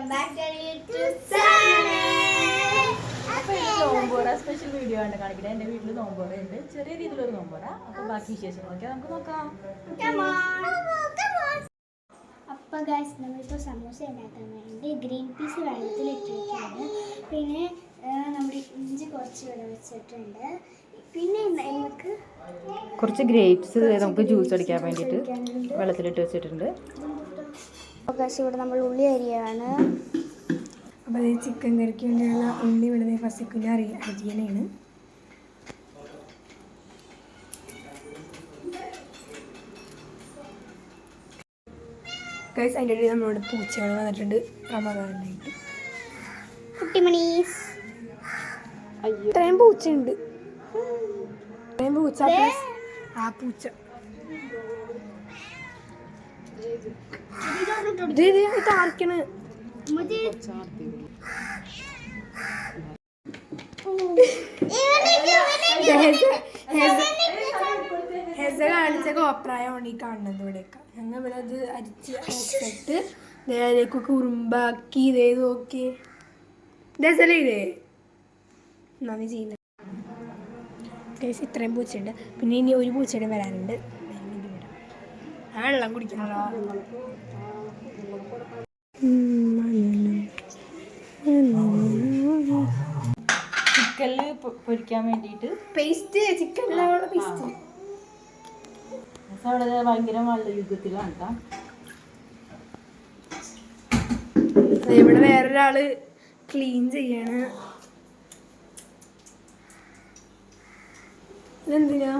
Welcome back അപ്പൊ ഈ നോമ്പോറ special video ആണ് കാണിക്കുന്നത്. എന്റെ വീട്ടിൽ നോമ്പോറ ഉണ്ട്. ചെറിയ രീതിയിലൊരു നോമ്പോറ. അപ്പൊ ബാക്കി വിശേഷങ്ങളൊക്കെ നമുക്ക് നോക്കാം. അപ്പോൾ ഗൈസ് നമ്മളിപ്പോൾ സമൂസ ഉണ്ടാക്കാൻ വേണ്ടി ഗ്രീൻ പീസ് വെള്ളത്തിലിട്ടിരിക്കുകയാണ് പിന്നെ നമ്മുടെ ഇഞ്ചി കുറച്ച് ഇവിടെ വെച്ചിട്ടുണ്ട്. പിന്നെ നമുക്ക് കുറച്ച് ഗ്രേപ്സ് നമുക്ക് ജ്യൂസ് അടിക്കാൻ വേണ്ടിയിട്ട് വെള്ളത്തിലിട്ട് വെച്ചിട്ടുണ്ട്. ഗൈസ് ഇവിടെ നമ്മൾ ഉള്ളി അരിയാണ്. അപ്പോൾ ഈ ചിക്കൻ കറിക്ക് വേണ്ടിയുള്ള ഉള്ളി വെളുതെ ഫസിക്കുന്ന അരി അരിയനാണ് ഗൈസ് അതിന്റെ ഇടയിൽ നമ്മളോട് പൂച്ചകൾ വന്നിട്ടുണ്ട്. റമദാനായിട്ട് കുട്ടിമണീസ് ഇത്രയും പൂച്ചയുണ്ട്. ഇത്രയും പൂച്ച ആ പൂച്ച. ഇത് ഇത് ഇത് ആർക്കാണ്? ഹെസ കാണിച്ച കോപ്രായമാണ് ഈ കാണുന്നത് ഇവിടെയൊക്കെ ഞങ്ങൾ ഇവിടെ അത് അരിച്ച് അരച്ചിട്ട് നേരേക്കൊക്കെ ഉറുമ്പാക്കി ഇതേ നോക്കി. ഇതല്ലേ ഇതേ? നന്ദി ചെയ്യുന്നത് ഇത്രയും പൂച്ചയുണ്ട്. പിന്നെ ഇനി ഒരു പൂച്ചയുടെ വരാനുണ്ട്. ഞാൻ വെള്ളം കുടിക്കണോ ചിക്കനിൽ പൊരിക്കാൻ വേണ്ടിയിട്ട്. പേസ്റ്റ് ചിക്കനിലുള്ള പേസ്റ്റ്. അവിടെ ഭയങ്കര നല്ല യുദ്ധത്തിലാണ് കേട്ടോ ഇവിടെ വേറൊരാൾ ക്ലീൻ ചെയ്യാണ്. ഇതെന്തിനാ?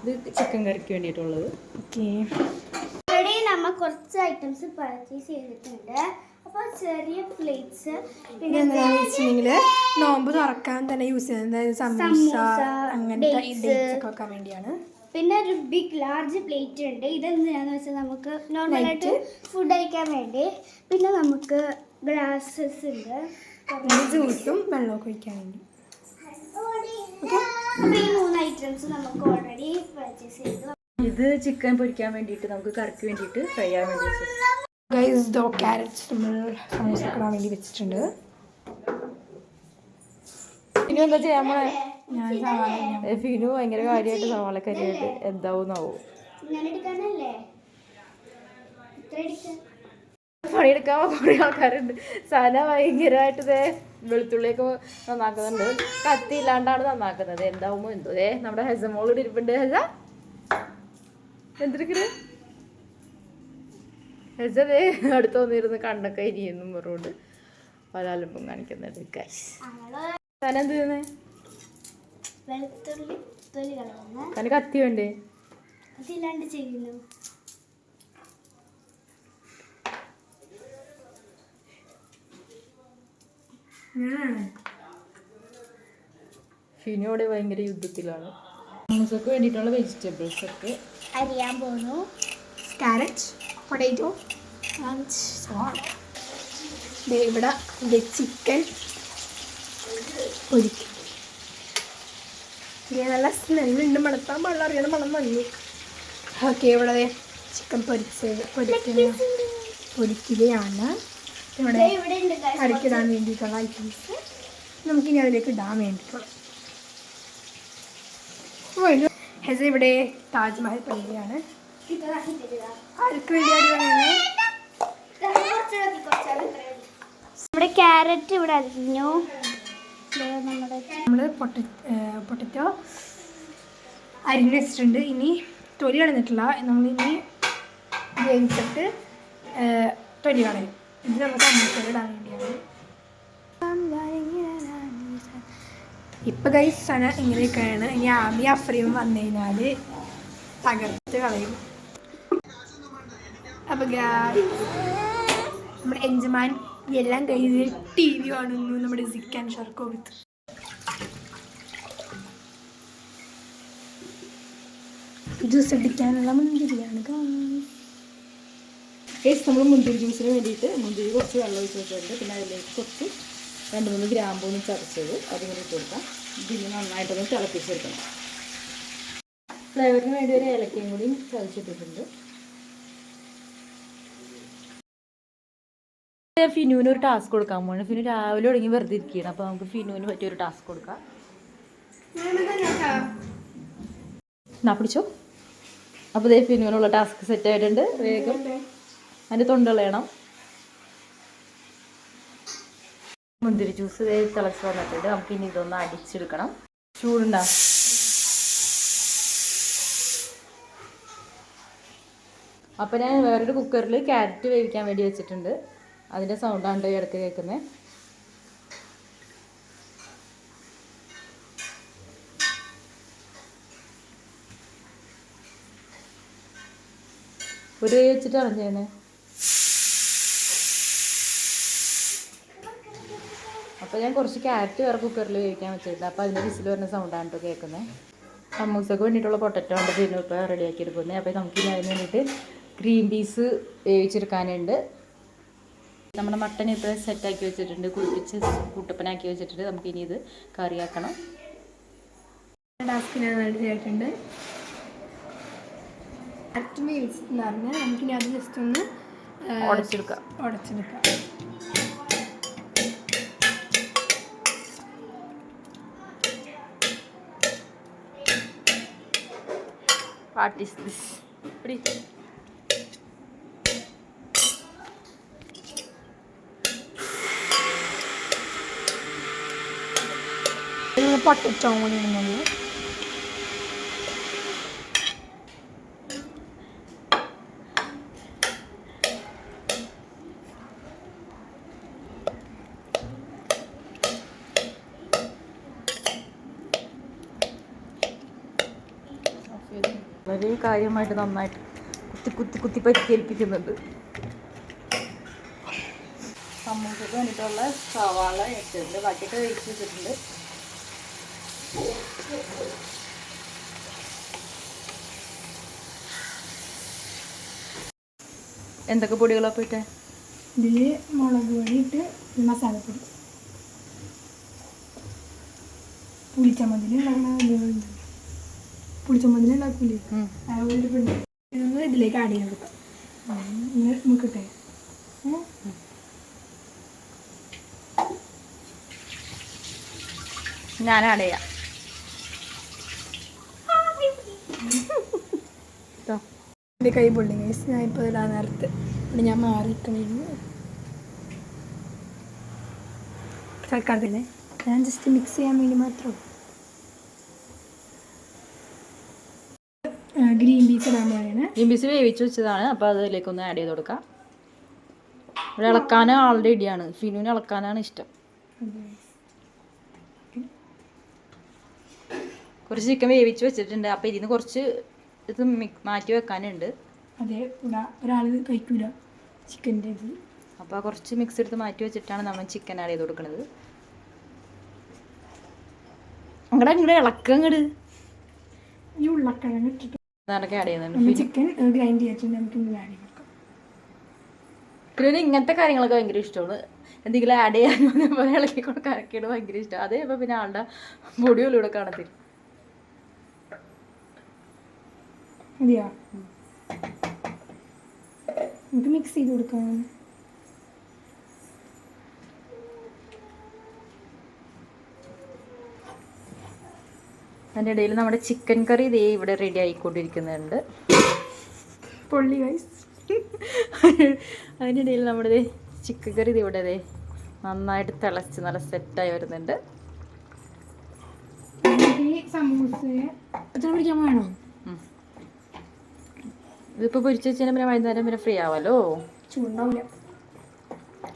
ഇത് ചിക്കൻ കറിക്ക് വേണ്ടിയിട്ടുള്ളത്. ഓക്കേ. കുറച്ച് ഐറ്റംസ് പർച്ചേസ് ചെയ്തിട്ടുണ്ട്. അപ്പോൾ ചെറിയ പ്ലേറ്റ്സ് പിന്നെ എന്താണെന്ന് വെച്ചിട്ടുണ്ടെങ്കിൽ നോമ്പ് തുറക്കാൻ തന്നെ യൂസ് ചെയ്യുന്നത്. സമൂസ അങ്ങനത്തെ. ഡേറ്റ്സ് ഒക്കെ വേണ്ടിയാണ്. പിന്നെ ഒരു ബിഗ് ലാർജ് പ്ലേറ്റ് ഉണ്ട്. ഇതെന്തിനാന്ന് വെച്ചാൽ നമുക്ക് നോർമലായിട്ട് ഫുഡ് കഴിക്കാൻ വേണ്ടി. പിന്നെ നമുക്ക് ഗ്ലാസസ് ഉണ്ട്. ജ്യൂസും വെള്ളമൊക്കെ ഒഴിക്കാൻ വേണ്ടി. അപ്പോൾ ഈ മൂന്ന് ഐറ്റംസ് നമുക്ക് ഓൾറെഡി പർച്ചേസ് ചെയ്തു. ഇത് ചിക്കൻ പൊരിക്കാൻ വേണ്ടിയിട്ട് നമുക്ക് കറിക്ക് വേണ്ടിയിട്ട് ഫ്രൈ ചെയ്യാൻ വേണ്ടി ഗൈസ് ദോ ക്യാരറ്റ്സ് നമ്മൾ സമൂസ ഇടാൻ വേണ്ടി വെച്ചിട്ടുണ്ട്. പിന്നെ എന്താ ചെയ്യാൻ ഞാൻ ഫിനു ഭയങ്കര കാര്യമായിട്ട് സവാളക്കരിയായിട്ട് എന്താവുന്നാവോ? എന്താവും ഇത്ര എടുക്കാൻ പണിയെടുക്കാൻ കുറേ ആൾക്കാരുണ്ട്. സന ഭയങ്കരമായിട്ട് ഇതേ വെളുത്തുള്ളിയൊക്കെ നന്നാക്കുന്നുണ്ട്. കത്തി ഇല്ലാണ്ടാണ് നന്നാക്കുന്നത്. എന്താവുമോ എന്തോ? ഏ നമ്മുടെ ഹെസമോൾ ഇരിപ്പുണ്ട്. ഹെസ എന്തിരിക്കണ്? ഹെസ ദേ അടുത്ത് വന്നിരുന്ന് കണ്ണൊക്കെ ഇരിയെന്നും പറഞ്ഞുകൊണ്ട് പല അലമ്പും കാണിക്കുന്നുണ്ട് ഗൈസ് എന്ത് ചെയ്യുന്നേ? കത്തി വേണ്ടേ? ഷിനോടെ ഭയങ്കര യുദ്ധത്തിലാണ്. നമുക്ക് വേണ്ടിയിട്ടുള്ള വെജിറ്റബിൾസ് ഒക്കെ അരിയാൻ പോകുന്നു ക്യാരറ്റ് പൊട്ടേറ്റോ ആൻഡ് ദേ ഇവിടെ ചിക്കൻ പൊരിക്കും. നല്ല സ്മെല്ലുണ്ട്. മണത്താൻ പാടില്ല. അറിയാൻ മണം വന്നു. ഓക്കെ ഇവിടെ ചിക്കൻ പൊരിച്ചത് പൊരിക്കുന്ന. പൊരിക്കുകയാണ്. ഇവിടെ അരക്കിടാൻ വേണ്ടിയിട്ടുള്ള ഐറ്റംസ് നമുക്കിനി അതിലേക്ക് ഇടാൻ വേണ്ടിയിട്ടുള്ള ഹെസ ഇവിടെ താജ്മഹൽ പള്ളിയാണ്? ആർക്ക്. നമ്മുടെ ക്യാരറ്റ് ഇവിടെ അരിഞ്ഞു. നമ്മൾ പൊട്ട പൊട്ടറ്റോ അരിഞ്ഞ് വെച്ചിട്ടുണ്ട്. ഇനി തൊലി കളഞ്ഞിട്ടില്ല നമ്മളിനി വേവിച്ചിട്ട് തൊലി കളയും. ഇത് നമുക്ക് അമ്മ ഇടാൻ വേണ്ടിയാണ്. ഇപ്പൊ കൈ സന ഇങ്ങനെയൊക്കെയാണ്. ഇനി ആമി അഫ്രീം വന്നു കഴിഞ്ഞാൽ തകർത്ത് കളയും. അപ്പം നമ്മുടെ എൻജമാൻ എല്ലാം കഴിഞ്ഞ് ടി വി കാണുന്നു നമ്മുടെ സിക്കാൻ ഷർക്കോവിത്ത് ജ്യൂസ് അടിക്കാനുള്ള മുന്തിരിയാണ് നമ്മൾ മുന്തിരി ജ്യൂസിന് വേണ്ടിയിട്ട് മുന്തിരി കുറച്ച് വെള്ളം ഒഴിച്ച് വെച്ചിട്ടുണ്ട്. പിന്നെ അതിലേക്ക് കുറച്ച് രണ്ട് മൂന്ന് ഗ്രാമ്പൂന്ന് ചതച്ചത്. അതും കൂടി കൊടുക്കാം. ഇതിന് നന്നായിട്ടൊന്ന് തിളപ്പിച്ചെടുക്കണം. ഫ്ലേവറിന് വേണ്ടി ഒരു ഏലക്കയും കൂടി ചതച്ചിട്ടിട്ടുണ്ട്. ഫിനുവിന് ഒരു ടാസ്ക് കൊടുക്കാൻ പോകണം ഫിനു രാവിലെ തുടങ്ങി വെറുതെ ഇരിക്കുകയാണ്. അപ്പോൾ നമുക്ക് ഫിനുവിന് പറ്റിയൊരു ടാസ്ക് കൊടുക്കാം. പിടിച്ചോ? അപ്പോൾ ഇതേ ഫിനുവിനുള്ള ടാസ്ക് സെറ്റ് ആയിട്ടുണ്ട്. വേഗം അതിന്റെ തൊണ്ടളയണം മുന്തിരി ജ്യൂസ് തിളച്ച് വന്നിട്ടുണ്ട്. നമുക്ക് ഇനി ഇതൊന്ന് അടിച്ചെടുക്കണം. ചൂടുണ്ടാ? അപ്പോൾ ഞാൻ വേറൊരു കുക്കറിൽ ക്യാരറ്റ് വേവിക്കാൻ വേണ്ടി വെച്ചിട്ടുണ്ട്. അതിന്റെ സൗണ്ടാണ് ഇടയ്ക്ക് കേൾക്കുന്നത് ഒരു കൈ വെച്ചിട്ടാണ് അപ്പോൾ ഞാൻ കുറച്ച് ക്യാരറ്റ് വേറെ കുക്കറിൽ വേവിക്കാൻ വെച്ചിട്ടുണ്ട് അപ്പോൾ അതിന്റെ വിസിൽ വരുന്ന സൗണ്ടാണ് കേട്ടോ കേൾക്കുന്നത് സമൂസക്ക് വേണ്ടിയിട്ടുള്ള പൊട്ടറ്റോ ഉണ്ട് പിന്നെ ഇപ്പോൾ റെഡിയാക്കി എടുക്കുന്നത് അപ്പോൾ നമുക്ക് ഇനി അതിന് വേണ്ടിയിട്ട് ഗ്രീൻ പീസ് വേവിച്ചെടുക്കാനുണ്ട്. നമ്മുടെ മട്ടൻ ഇപ്പോൾ സെറ്റാക്കി വെച്ചിട്ടുണ്ട്. കുളിപ്പിച്ച് കൂട്ടപ്പനാക്കി വെച്ചിട്ടുണ്ട്. നമുക്ക് ഇനി ഇത് കറിയാക്കണം. ടാസ്ക് ഞാൻ വേണ്ടി ചെയ്തിട്ടുണ്ട് അറ്റ് മീൽസ് എന്ന് പറഞ്ഞാൽ നമുക്കിനി അത് ജസ്റ്റ് ഒന്ന് ഉടച്ചെടുക്കാം ഉടച്ചെടുക്കാം வாட் இஸ் திஸ் இப்படி பட்டு வச்சவங்க കാര്യമായിട്ട് നന്നായിട്ട് കുത്തി കുത്തി കുത്തി പരിക്കേൽപ്പിക്കുന്നുണ്ട് സമൂസക്ക് വേണ്ടിയിട്ടുള്ള സവാള ഇട്ടിട്ടുണ്ട്. ബാക്കിയൊക്കെ വേവിച്ച് വെച്ചിട്ടുണ്ട്. എന്തൊക്കെ പൊടികളാ പോയിട്ടെ ഇതിൽ മുളക് പൊടി ഇട്ട് മസാലപ്പൊടി. പുളിച്ചമ്മന്തിൽ ഉണ്ടാക്കുന്ന പുളിച്ചമ്മന്തിൽ ഉണ്ടാക്കൂലേ? അതുപോലെ ഇതൊന്ന് ഇതിലേക്ക് ആഡ് ചെയ്ത് കൊടുക്കാം. ഇന്ന് മുക്കിട്ടെ. ഞാൻ ആഡ് ചെയ്യാം. എന്റെ കൈ പൊള്ളി ഗൈസ് ഞാൻ ഇപ്പോൾ ഇടാൻ നേരത്ത് ഇവിടെ ഞാൻ മാറിക്കണിരുന്നു തൽക്കാലത്തില്ലേ ഞാൻ ജസ്റ്റ് മിക്സ് ചെയ്യാൻ വേണ്ടി മാത്രം ഗ്രീൻ പീസ് ഇടാൻ ഈ ബിസ് വേവിച്ച് വെച്ചതാണ്. അപ്പോൾ അതിലേക്കൊന്ന് ആഡ് ചെയ്ത് കൊടുക്കാം. ഇവിടെ ഇളക്കാൻ ആളുടെ ഇടിയാണ് ഫിനുവിന് ഇളക്കാനാണ് ഇഷ്ടം. കുറച്ച് ചിക്കൻ വേവിച്ച് വെച്ചിട്ടുണ്ട്. അപ്പോൾ ഇതിന് കുറച്ച് ഇത് മാറ്റി വെക്കാനുണ്ട്. അതെ ഇവിടെ ഒരാൾ കഴിക്കൂല ചിക്കന്റെ ഇത്. അപ്പോൾ കുറച്ച് മിക്സ് എടുത്ത് മാറ്റി വെച്ചിട്ടാണ് നമ്മൾ ചിക്കൻ ആഡ് ചെയ്ത് കൊടുക്കുന്നത് അങ്ങടെ ഇങ്ങടെ ഇളക്കം അങ്ങട്. ഈ അതൊക്കെ ആഡ് ചെയ്യുന്നുണ്ട് ചിക്കൻ ഗ്രൈൻഡ് ചെയ്തിട്ടുണ്ട് നമുക്ക് ആഡ് ഇങ്ങനത്തെ കാര്യങ്ങളൊക്കെ ഭയങ്കര ഇഷ്ടമാണ്. എന്തെങ്കിലും ആഡ് ചെയ്യാനോ അതേപോലെ ഇളക്കി കൊടുക്കാനൊക്കെയാണ് ഭയങ്കര ഇഷ്ടം അതേ ഇപ്പോൾ പിന്നെ ആളുടെ പൊടിയോലും ഇവിടെ കാണത്തില്ല. മതിയോ? നമുക്ക് മിക്സ് ചെയ്ത് കൊടുക്കാം. അതിന്റെ ഇടയിൽ നമ്മുടെ ചിക്കൻ കറി ഇതേ ഇവിടെ റെഡി ആയിക്കൊണ്ടിരിക്കുന്നുണ്ട്. പൊള്ളി വൈസ് അതിന്റെ ഇടയിൽ നമ്മുടെ ചിക്കൻ കറി ഇത് ഇവിടെ ദേ നന്നായിട്ട് തിളച്ച് നല്ല സെറ്റായി വരുന്നുണ്ട്. ഇതിപ്പോ പൊരിച്ച വെച്ചാൽ പിന്നെ വൈകുന്നേരം പിന്നെ ഫ്രീ ആവാലോ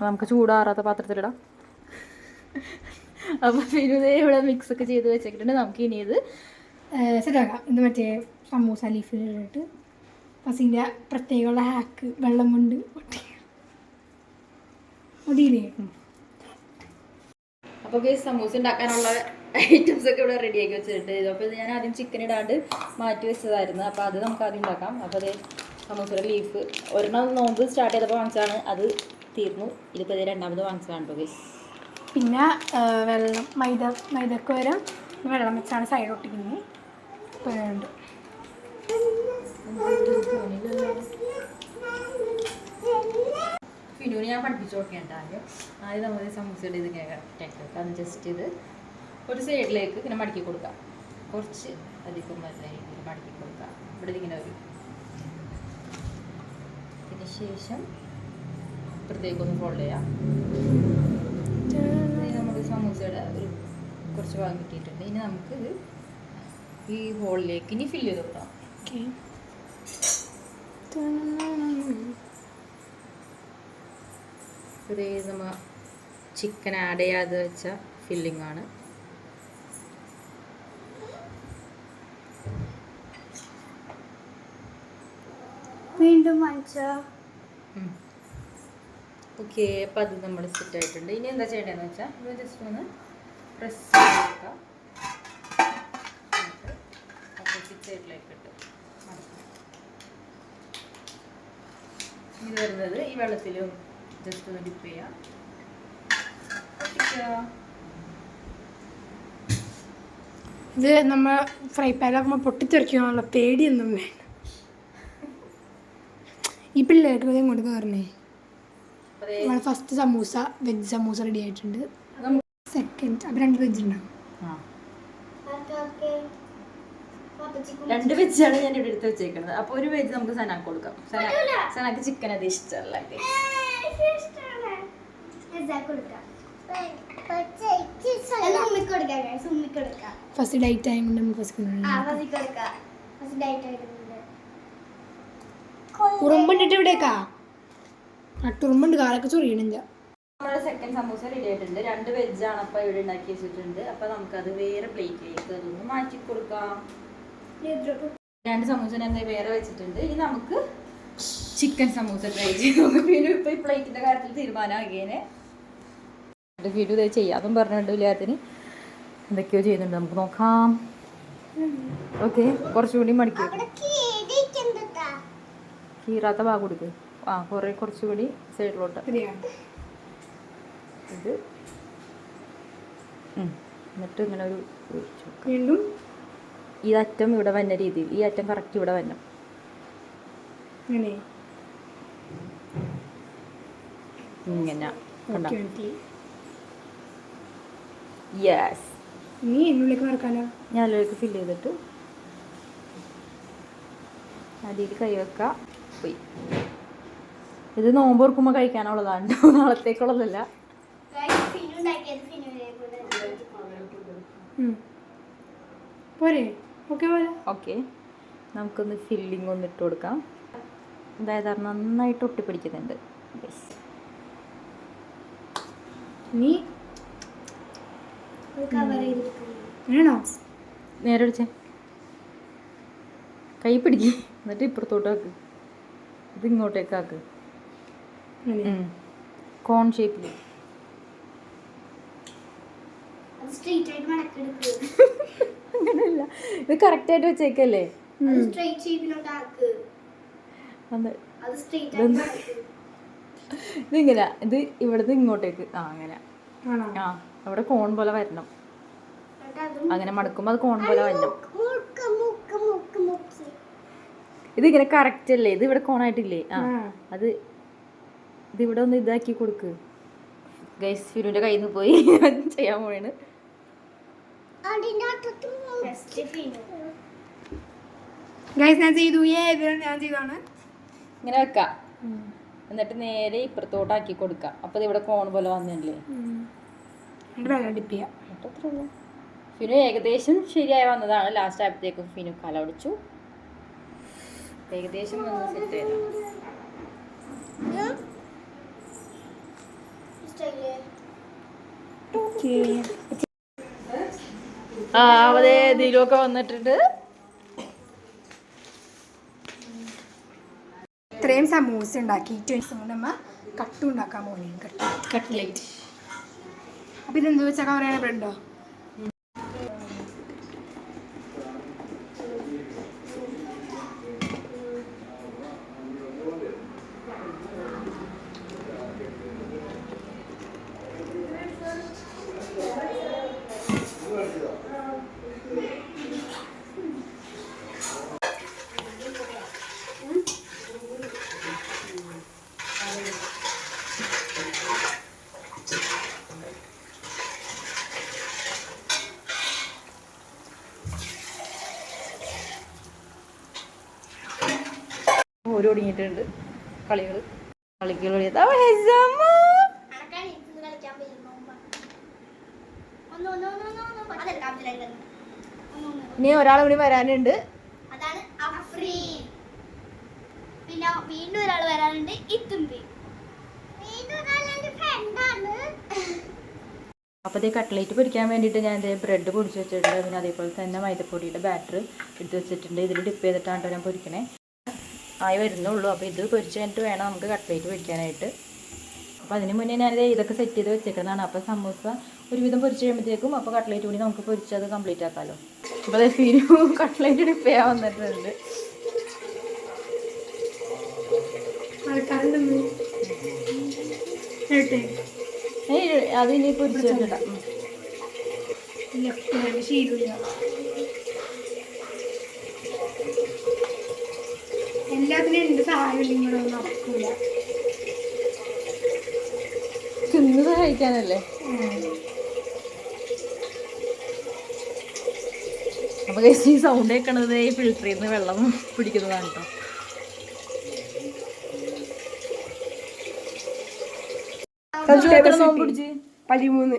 നമുക്ക് ചൂടാറാത്ത പാത്രത്തിലിടാം. അപ്പോൾ പിന്നെ ദേ ഇവിടെ മിക്സ് ഒക്കെ ചെയ്ത് വെച്ചിട്ടുണ്ട്. നമുക്ക് ഇനി ഇത് സെറ്റാക്കാം ഇത് മറ്റേ സമൂസ ലീഫിലിട്ട് പസിന്റെ പ്രത്യേകമുള്ള ഹാക്ക് വെള്ളം കൊണ്ട് ഒട്ടി മതിയില്ലേ? അപ്പോൾ ഈ സമൂസ ഉണ്ടാക്കാനുള്ള ഐറ്റംസ് ഒക്കെ ഇവിടെ റെഡിയാക്കി വെച്ചിട്ടുണ്ട്. അപ്പോൾ ഇത് ഞാൻ ആദ്യം ചിക്കൻ ഇടാണ്ട് മാറ്റി വെച്ചതായിരുന്നു. അപ്പോൾ അത് നമുക്ക് ആദ്യം ഉണ്ടാക്കാം. അപ്പോൾ അത് സമൂസയുടെ ലീഫ് ഒരെണ്ണം നോമ്പ് സ്റ്റാർട്ട് ചെയ്തപ്പോൾ വാങ്ങിച്ചതാണ്. അത് തീർന്നു. ഇതിപ്പോൾ ഇത് രണ്ടാമത് വാങ്ങിച്ചതാണ് കേട്ടോ ഗൈസ് പിന്നെ വെള്ളം മൈദ മൈദക്ക് വരാം വെള്ളം വെച്ചാണ് സൈഡ് ഒട്ടിക്കുന്നത് പിന്നെ ഫിനുവിന് ഞാൻ പഠിപ്പിച്ചു കൊടുക്കേണ്ട ആദ്യം. ആദ്യം നമ്മൾ സമൂസയുടെ ഇത് ഇങ്ങനെ അത് ജസ്റ്റ് ഇത് ഒരു സൈഡിലേക്ക് ഇങ്ങനെ മടക്കി കൊടുക്കാം. കുറച്ച് അധികം വരുന്ന രീതിയിൽ മടക്കി കൊടുക്കാം. ഇവിടെ ഇങ്ങനെ വരും. അതിന് ശേഷം ഇപ്പുറത്തേക്കൊന്ന് ഫോൾഡ് ചെയ്യാം. സമൂസയുടെ ഒരു കുറച്ച് ഭാഗം കിട്ടിയിട്ടുണ്ട്. ഇനി നമുക്ക് ഈ ഹോളിലേക്ക് ഇനി ഫില്ല് ചെയ്ത് കൊടുക്കാം ഇതേ ഇത് നമ്മൾ ചിക്കൻ ആഡ് ചെയ്യാതെ വെച്ച ഫില്ലിംഗ് ആണ്. വീണ്ടും വാങ്ങിച്ചോ? ഓക്കെ അപ്പം അത് നമ്മൾ സെറ്റ് ആയിട്ടുണ്ട്. ഇനി എന്താ ചെയ്യേണ്ടതെന്ന് വെച്ചാൽ ഇത് ജസ്റ്റ് ഒന്ന് പ്രസ് ചെയ്യുക കൊടുക്കാം ഓപ്പോസിറ്റ് ഇട്ട്. ഇത് വരുന്നത് ഈ വെള്ളത്തിലും ജസ്റ്റ് ഒന്ന് ഡിപ്പ് ചെയ്യാം. ഇത് നമ്മൾ ഫ്രൈ പാനാക്കുമ്പോൾ പൊട്ടിത്തെറിക്കാനുള്ള പേടിയൊന്നും വേണ്ട. ഈ പിള്ളേർക്ക് ഇതേ കൊണ്ട് നമ്മളെ first samosa veg samosa ready ആയിട്ടുണ്ട്. സെക്കൻഡ് അപ്പം രണ്ട് വെജ് ഉണ്ടാവും. ആ. ഓക്കെ ഓക്കെ രണ്ട് വെജാണ് ഞാൻ ഇവിടെ എടുത്ത് വെച്ചേക്കുന്നത് അപ്പൊ ഒരു വെജ് നമുക്ക് സനാക്ക് കൊടുക്കാം. സന സനാക്ക് ചിക്കൻ അത് ഇഷ്ടമല്ല. ഉമ്മിക്ക് കൊടുക്കാം guys, ഉമ്മിക്ക് കൊടുക്കാം. ഫസ്റ്റ് ഡൈറ്റ് ആയത് കൊണ്ട് നമുക്ക് ഫസ്റ്റ് ഇവിടേക്കാ അട്ടുറുമ്പുണ്ട് കാലൊക്കെ ചൊറിയണില്ല. നമ്മുടെ സെക്കൻഡ് സമൂസ റെഡി ആയിട്ടുണ്ട്. രണ്ട് വെജാണ് അപ്പോൾ ഇവിടെ ഉണ്ടാക്കി വെച്ചിട്ടുണ്ട്. അപ്പോൾ നമുക്കത് വേറെ പ്ലേറ്റിലേക്ക് അതൊന്ന് മാറ്റി കൊടുക്കാം. രണ്ട് സമൂസ ഞാൻ വേറെ വെച്ചിട്ടുണ്ട്. ഇനി നമുക്ക് ചിക്കൻ സമൂസ ട്രൈ ചെയ്ത് നോക്കാം. പിന്നെ ഇപ്പൊ ഈ പ്ലേറ്റിന്റെ കാര്യത്തിൽ തീരുമാനമാകിയേനെ വീഡിയോ ഇത് ചെയ്യാതും പറഞ്ഞിട്ടില്ല അതിന് എന്തൊക്കെയോ ചെയ്യുന്നുണ്ട്. നമുക്ക് നോക്കാം. ഓക്കെ കുറച്ചുകൂടി മടിക്കും. കീറാത്ത ഭാഗം കൊടുക്ക്. ആ കുറേ കുറച്ചുകൂടി സൈഡിലോട്ട്. ഇത്. എന്നിട്ട് ഇങ്ങനെ ഒരു വീണ്ടും? ഈ അറ്റം ഇവിടെ വന്ന രീതിയിൽ ഈ അറ്റം കറക്റ്റ് ഇവിടെ വരണം ഇങ്ങനെ. യെസ് നീ എന്നുള്ളിലേക്ക് ഞാൻ അതിലേക്ക് ഫില്ല് ചെയ്തിട്ട്. അതിൽ കൈ വെക്കാം. പോയി. ഇത് നോമ്പ് ഓർക്കുമ്പോൾ കഴിക്കാനുള്ളതാണ്. നാളത്തേക്കുള്ളതല്ല. പോരെ? ഓക്കെ പോലെ? ഓക്കെ. നമുക്കൊന്ന് ഫില്ലിംഗ് ഒന്ന് ഇട്ട് കൊടുക്കാം. അതായത് അത് നന്നായിട്ട് ഒട്ടിപ്പിടിക്കുന്നുണ്ട്. വേണോ? നേരെ പിടിച്ചേ. കൈ പിടിക്ക്. എന്നിട്ട് ഇപ്പുറത്തോട്ടാക്ക് ഇത് ഇങ്ങോട്ടേക്ക് ആക്ക്. അങ്ങനെ കോൺ ഷേപ്പിൽ അങ്ങനെയല്ല ഇത് വെച്ചേക്കല്ലേ? സ്ട്രെയിറ്റ് ആയിട്ട് മടക്ക് ഇതിങ്ങനെ. ഇത് ഇവിടുന്ന് ഇങ്ങോട്ടേക്ക്. ആ അങ്ങനെ. ആ അവിടെ കോൺ പോലെ വരണം. അങ്ങനെ മടക്കുമ്പോൾ അത് കോൺ പോലെ വരണം. ഇതിങ്ങനെ കറക്റ്റ് അല്ലേ? ഇത് ഇവിടെ കോണായിട്ടില്ലേ? ആ. അത് ഇത് ഇവിടെ ഒന്ന് ഇതാക്കി കൊടുക്ക്. ഗൈസ് ഫിരുവിന്റെ കയ്യിൽ നിന്ന് പോയി ചെയ്യാൻ ഗൈസ് ഞാൻ ചെയ്തു. ഞാൻ ചെയ്താണ് ഇങ്ങനെ വെക്കാം. എന്നിട്ട് നേരെ ഇപ്പുറത്തോട്ടാക്കി കൊടുക്കാം. അപ്പോൾ ഇവിടെ കോൺ പോലെ വന്നില്ലേ? ഫിനു ഏകദേശം ശരിയായി വന്നതാണ്. ലാസ്റ്റ് ആയപ്പോഴത്തേക്കും ഫിനു കലപിടിച്ചു. ഏകദേശം വന്ന് സെറ്റ് ചെയ്തു സ്റ്റൈൽ ഓക്കെ ആ അവിടെ ഇതിലൊക്കെ വന്നിട്ടുണ്ട്. ഇത്രയും സമൂസ ഉണ്ടാക്കിയിട്ട് നമ്മ കട്ടും ഉണ്ടാക്കാൻ കട്ട്. കട്ട്ലേറ്റ് അപ്പം ഇതെന്ത് വെച്ചാൽ ചെയ്യണ ബ്രെഡോ അതല്ല ഒടുങ്ങിയിട്ടുണ്ട് കളികൾ ഒന്ന്. ഇനി ഒരാൾ കൂടി വരാനുണ്ട്. പിന്നെ വീണ്ടും ഒരാൾ വരാനുണ്ട് ഇത്തുമ്പി. വീണ്ടും ഒരാൾ എന്റെ ഫ്രണ്ടാണ് അപ്പോൾ ഇതേ കട്ട്ലേറ്റ് പൊരിക്കാൻ വേണ്ടിയിട്ട് ഞാൻ ഇതേ ബ്രെഡ് പൊടിച്ച് വെച്ചിട്ടുണ്ട്. പിന്നെ അതേപോലെ തന്നെ മൈദപ്പൊടിയുടെ ബാറ്റർ എടുത്ത് വെച്ചിട്ടുണ്ട്. ഇതിൽ ഡിപ്പ് ചെയ്തിട്ടാണ് ഞാൻ പൊരിക്കണേ. ആയി വരുന്നുള്ളൂ അപ്പോൾ ഇത് പൊരിച്ച് കഴിഞ്ഞിട്ട് വേണം നമുക്ക് കട്ട്ലേറ്റ് പൊരിക്കാനായിട്ട്. അപ്പോൾ അതിന് മുന്നേ ഞാനിത് ഇതൊക്കെ സെറ്റ് ചെയ്ത് വെച്ചേക്കുന്നതാണ്. അപ്പോൾ സമൂസ ഒരുവിധം പൊരിച്ച് കഴിയുമ്പോഴത്തേക്കും അപ്പോൾ കട്ട്ലേറ്റ് കൂടി നമുക്ക് പൊരിച്ച് അത് കംപ്ലീറ്റ് ആക്കാമല്ലോ അപ്പോൾ അതേ ഫീരു കട്ട്ലേറ്റ് ഡിപ്പ് ചെയ്യാൻ വന്നിട്ടുണ്ട് അത് ഇനി പൊരിച്ച് വെച്ചിട്ടാ എല്ലാത്തിനും എന്റെ സഹായം ഇല്ലെങ്കിലും നടക്കൂല തിന്നത് കഴിക്കാനല്ലേ അപ്പൊ ഈ സൗണ്ട് കേൾക്കണത് ഈ ഫിൽറ്ററിൽ നിന്ന് വെള്ളം പിടിക്കുന്നതാണ് കേട്ടോ പതിമൂന്ന്.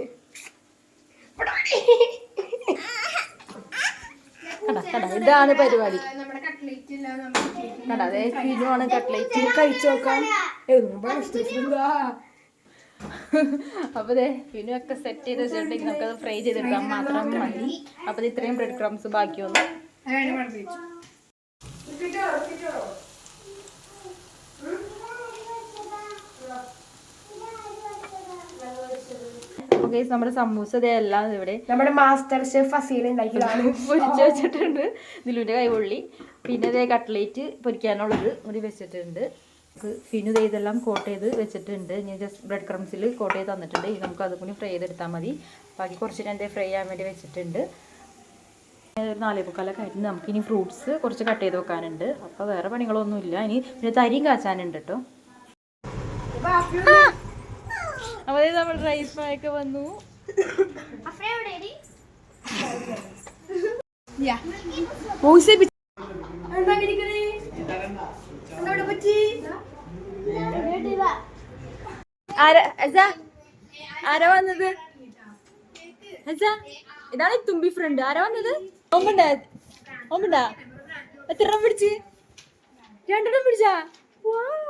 കടാ കടാ. ഇതാണ് പരിപാടി. നമ്മുടെ കട്ട്ലേറ്റ് ഇല്ല നമുക്ക് കടാ അതെ ഫിനുമാണ് കട്ട്ലേറ്റ് കഴിച്ചു നോക്കാം അപ്പൊ സെറ്റ് ചെയ്ത് വെച്ചിട്ടുണ്ടെങ്കിൽ നമുക്കത് ഫ്രൈ ചെയ്തെടുക്കാൻ മാത്രം മതി. അപ്പൊ ഇത് ഇത്രയും ബ്രെഡ് ക്രംസ് ബാക്കി വന്നു. നമ്മുടെ സമൂസ എല്ലാം ഇവിടെ നമ്മുടെ മാസ്റ്റർ ഷെഫ് ഫസീൽ ഉണ്ടാക്കിയതാണ്. പൊരിച്ച് വെച്ചിട്ടുണ്ട്. കൈ കൈപൊള്ളി പിന്നെ ഇതേ കട്ട്ലേറ്റ് പൊരിക്കാനുള്ളത് ഒരു വെച്ചിട്ടുണ്ട്. പിന്നെ ഫിനു ദേ ഇതെല്ലാം കോട്ട് ചെയ്ത് വെച്ചിട്ടുണ്ട്. ഞാൻ ജസ്റ്റ് ബ്രെഡ് ക്രംസിൽ കോട്ട് ചെയ്ത് തന്നിട്ടുണ്ട്. ഇത് നമുക്ക് അതും കൂടി ഫ്രൈ ചെയ്തെടുത്താൽ മതി. ബാക്കി കുറച്ച് ഞാൻ ഫ്രൈ ചെയ്യാൻ വേണ്ടി വെച്ചിട്ടുണ്ട്. ഒരു നാലേ മുക്കാലൊക്കെ ആയിട്ട് നമുക്ക് ഇനി ഫ്രൂട്ട്സ് കുറച്ച് കട്ട് ചെയ്ത് വെക്കാനുണ്ട്. അപ്പോൾ വേറെ പണികളൊന്നുമില്ല ഇനി പിന്നെ തരിയും കാച്ചാനുണ്ട് കേട്ടോ അപ്പോൾ നമ്മൾ റൈസ് പായൊക്കെ വന്നു. അഫ്രീൻ വന്നത്? ഇതാണ് തുമ്പി ഫ്രണ്ട് ആരാ വന്നത്? ഓമ്പണ്ടാ ഓമ്പണ്ടാ എത്ര എണ്ണം പിടിച്ച്? രണ്ടെണ്ണം പിടിച്ചാ? Wow.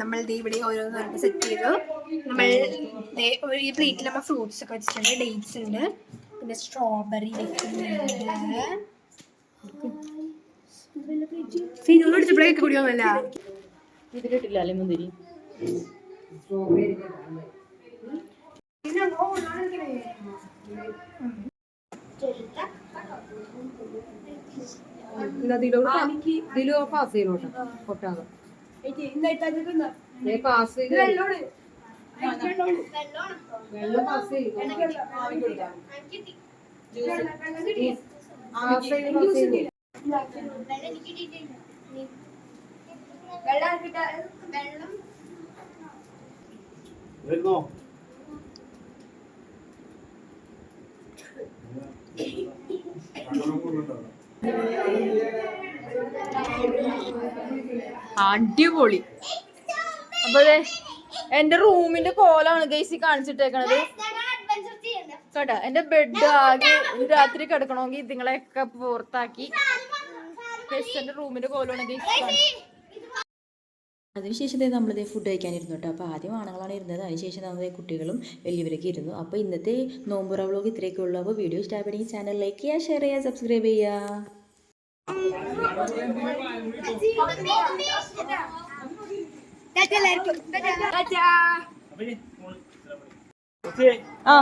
നമ്മൾ ദേ ഇവിടെ ഓരോന്ന് സെറ്റ് ചെയ്തു. നമ്മൾ ദേ ഈ പ്ലേറ്റിൽ നമ്മൾ ഫ്രൂട്ട്സ് ഒക്കെ വെച്ചിട്ടുണ്ട്. ഡേറ്റ്സ് ഉണ്ട്. പിന്നെ സ്ട്രോബെറി വെക്കുന്നുണ്ട് ഇതിലിട്ടില്ല അല്ലേ മുന്തിരി ദിലോ പാസ് ചെയ്യണോട്ടോ പൊട്ടാതെ പാസ് ചെയ്ത് വെള്ളം പാസ് ചെയ്യും പാസ് ചെയ്ത് പാസ് ചെയ്തു വെള്ളം വരുന്നോ അടിപൊളി. അപ്പൊ എന്റെ റൂമിന്റെ കോലാണ് ഗൈസി കാണിച്ചിട്ടേക്കണത്. കേട്ടോ എന്റെ ബെഡ് ആകെ രാത്രി കിടക്കണമെങ്കിൽ ഇതുങ്ങളെയൊക്കെ പുറത്താക്കി. എന്റെ റൂമിന്റെ കോലാണ് ഗൈസി അതിനുശേഷം നമ്മളിത് ഫുഡ് കഴിക്കാനിരുന്നു കേട്ടോ. അപ്പോൾ ആദ്യം ആണുങ്ങളാണ് ഇരുന്നത്. അതിനുശേഷം നമ്മൾ കുട്ടികളും വലിയവരൊക്കെ ഇരുന്നു. അപ്പോൾ ഇന്നത്തെ നോമ്പുറ വ്ളോഗ് ഇത്രയൊക്കെ ഉള്ളൂ അപ്പോൾ വീഡിയോ ഇഷ്ടപ്പെടുമെങ്കിൽ ചാനൽ ലൈക്ക് ചെയ്യുക ഷെയർ ചെയ്യുക സബ്സ്ക്രൈബ് ചെയ്യുക. ആ.